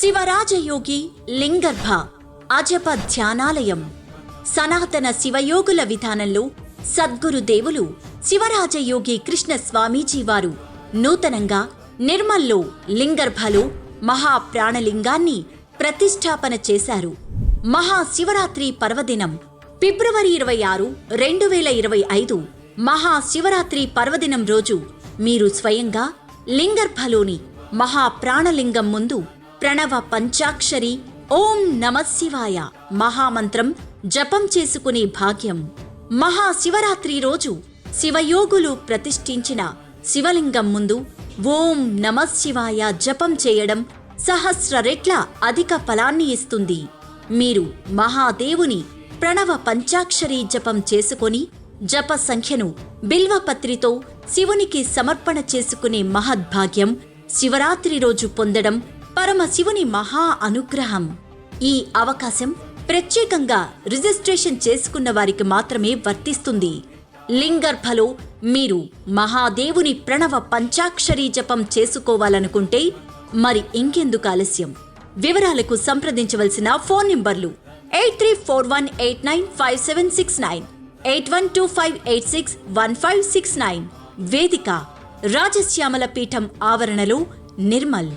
శివరాజయోగి లింగర్భ అజప ధ్యానాలయం సనాతన శివయోగుల విధానంలో సద్గురు దేవులు శివరాజయోగి కృష్ణ స్వామీజీ వారు. నూతనంగా నిర్మల్లో లింగర్భలో మహాప్రాణలింగాన్ని ప్రతిష్టాపన చేశారు. మహాశివరాత్రి పర్వదినం ఫిబ్రవరి ఇరవై ఆరు రెండు వేల ఇరవై ఐదు. మహాశివరాత్రి పర్వదినం రోజు మీరు స్వయంగా లింగర్భలోని మహాప్రాణలింగం ముందు ప్రణవ పంచాక్షరి ఓం నమశివాయ మహామంత్రం జపం చేసుకునే భాగ్యం. మహాశివరాత్రి రోజు శివయోగులు ప్రతిష్ఠించిన శివలింగం ముందు ఓం నమశివాయ జపం చేయడం సహస్ర రెట్ల అధిక ఫలాన్ని ఇస్తుంది. మీరు మహాదేవుని ప్రణవ పంచాక్షరి జపం చేసుకొని జప సంఖ్యను బిల్వపత్రితో శివునికి సమర్పణ చేసుకునే మహద్భాగ్యం శివరాత్రి రోజు పొందడం పరమశివుని మహా అనుగ్రహం. ఈ అవకాశం ప్రత్యేకంగా రిజిస్ట్రేషన్ చేసుకున్న వారికి మాత్రమే వర్తిస్తుంది. లింగర్భలో మీరు మహాదేవుని ప్రణవ పంచాక్షరీ జపం చేసుకోవాలనుకుంటే మరి ఇంకెందుకు ఆలస్యం? వివరాలకు సంప్రదించవలసిన ఫోన్ నంబర్లు eight three four one eight nine five seven six nine eight one two five eight six one five six nine. వేదిక రాజశ్యామల పీఠం ఆవరణలో నిర్మల్.